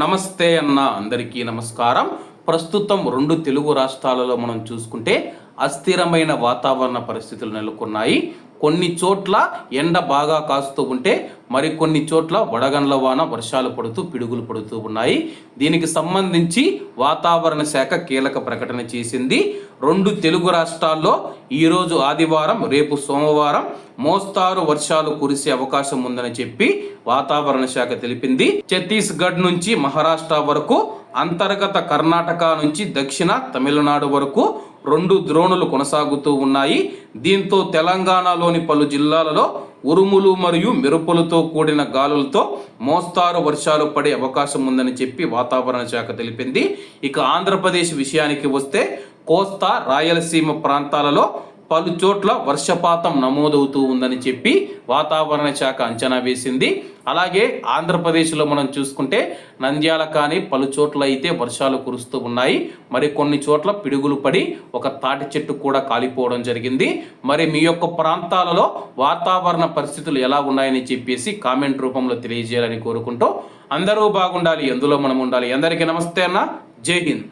నమస్తే అన్న అందరికీ నమస్కారం. ప్రస్తుతం రెండు తెలుగు రాష్ట్రాలలో మనం చూసుకుంటే అస్థిరమైన వాతావరణ పరిస్థితులు నెలకొన్నాయి. కొన్ని చోట్ల ఎండ బాగా కాస్తూ ఉంటే మరికొన్ని చోట్ల వడగండ్ల వాన వర్షాలు పడుతూ పిడుగులు పడుతూ ఉన్నాయి. దీనికి సంబంధించి వాతావరణ శాఖ కీలక ప్రకటన చేసింది. రెండు తెలుగు రాష్ట్రాల్లో ఈరోజు ఆదివారం రేపు సోమవారం మోస్తారు వర్షాలు కురిసే అవకాశం ఉందని చెప్పి వాతావరణ శాఖ తెలిపింది. ఛత్తీస్గఢ్ నుంచి మహారాష్ట్ర వరకు అంతర్గత కర్ణాటక నుంచి దక్షిణ తమిళనాడు వరకు రెండు ద్రోణులు కొనసాగుతూ ఉన్నాయి. దీంతో తెలంగాణలోని పలు జిల్లాలలో ఉరుములు మరియు మెరుపులతో కూడిన గాలులతో మోస్తారు వర్షాలు పడే అవకాశం ఉందని చెప్పి వాతావరణ శాఖ తెలిపింది. ఇక ఆంధ్రప్రదేశ్ విషయానికి వస్తే కోస్తా రాయలసీమ ప్రాంతాలలో పలు చోట్ల వర్షపాతం నమోదవుతూ ఉందని చెప్పి వాతావరణ శాఖ అంచనా వేసింది. అలాగే ఆంధ్రప్రదేశ్లో మనం చూసుకుంటే నంద్యాల కానీ పలు చోట్ల అయితే వర్షాలు కురుస్తూ ఉన్నాయి. మరి కొన్ని చోట్ల పిడుగులు పడి ఒక తాటి చెట్టు కూడా కాలిపోవడం జరిగింది. మరి మీ యొక్క ప్రాంతాలలో వాతావరణ పరిస్థితులు ఎలా ఉన్నాయని చెప్పేసి కామెంట్ రూపంలో తెలియజేయాలని కోరుకుంటూ అందరూ బాగుండాలి ఎందులో మనం ఉండాలి. అందరికీ నమస్తే అన్న. జై హింద్.